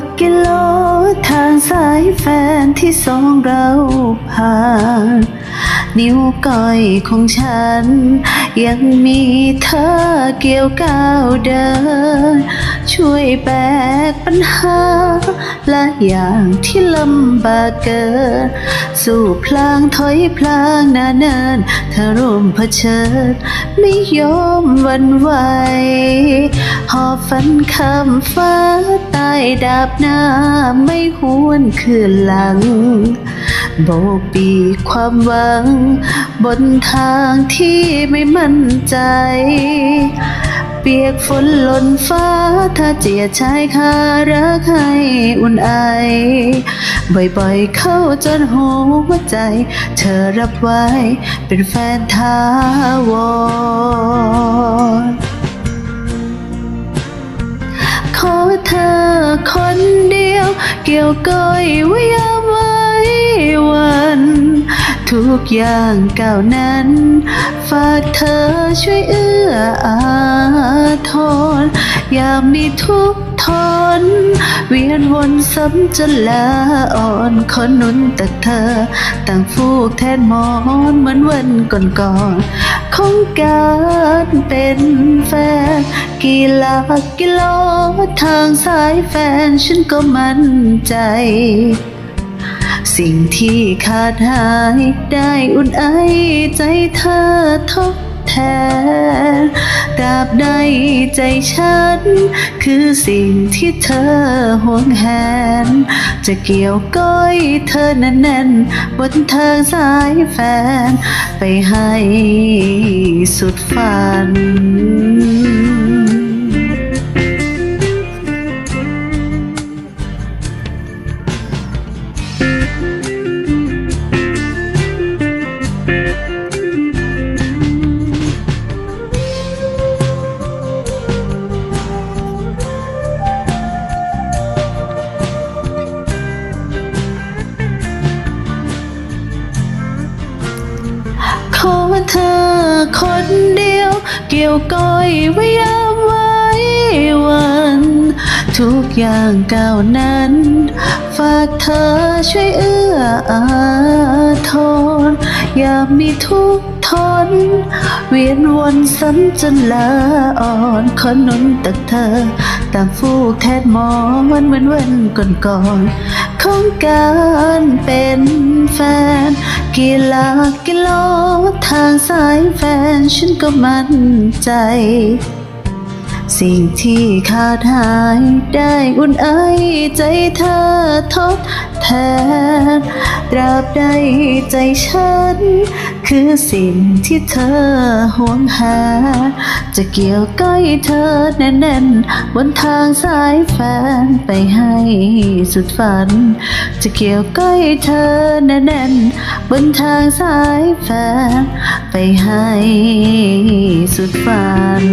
กกิโล ทางสายแฟนที่สองเราผ่านนิ้วก้อยของฉัน ยังมีเธอเกี่ยวก้าวเดิน ช่วยแบกปัญหาและอย่างที่ลำบากเกิน สู่พลางถอยพลางหนาเนินเธอร่วมเผชิญ ไม่ยอมวันไหวหอบฝันคำฟ้าใต้ดาบหน้าไม่หวนคืนหลัง โบกปีความหวัง บนทางที่ไม่มั่นใจ เปียกฝนหล่นฟ้า ถ้าเจียชายคารักให้อุ่นไอ บ่อยๆเข้าจนหัวใจ เธอรับไว้ เป็นแฟนทาวรขอเธอคนเดียว เกี่ยวก้อยไว้ยาไว้วัน ทุกอย่างเก้านั้น ฝากเธอช่วยเอื้ออาทรอย่ามีทุกข์ทน เวียนวนซ้ำจนลาอ่อนขอหนุนแต่เธอ ต่างฟูกแทนหมอนเหมือนวันก่อนๆของการเป็นแฟนกี่หลักกิโลทางสายแฟนฉันก็มั่นใจ สิ่งที่ขาดหายได้อุ่นไอใจเธอทดแทนตราบใดใจฉัน คือสิ่งที่เธอห่วงแหน จะเกี่ยวก้อยเธอแน่นๆบนทางสายแฟน ไปให้สุดฝัน ธอคนเดียว เกี่ยวก้อยไว้ยามไว้วัน ทุกอย่างเก้านั้น ฝากเธอช่วยเอื้ออาทรอย่ามีทุกข์ทน เวียนวนซ้ำจนลาอ่อนขอนุนตักเธอต่างฟูกแทนหมอนเหมือนวันก่อนๆของการเป็นแฟน กี่หลักกิโลทางสายแฟนฉันก็มั่นใจ สิ่งที่ขาดหายได้อุ่นไอใจเธอทดแทนตราบใดใจฉัน คือสิ่งที่เธอห่วงหา จะเกี่ยวก้อยเธอแน่นๆบนทางสายแฟนไปให้สุดฝัน จะเกี่ยวก้อยเธอแน่นๆบนทางสายแฟนไปให้สุดฝัน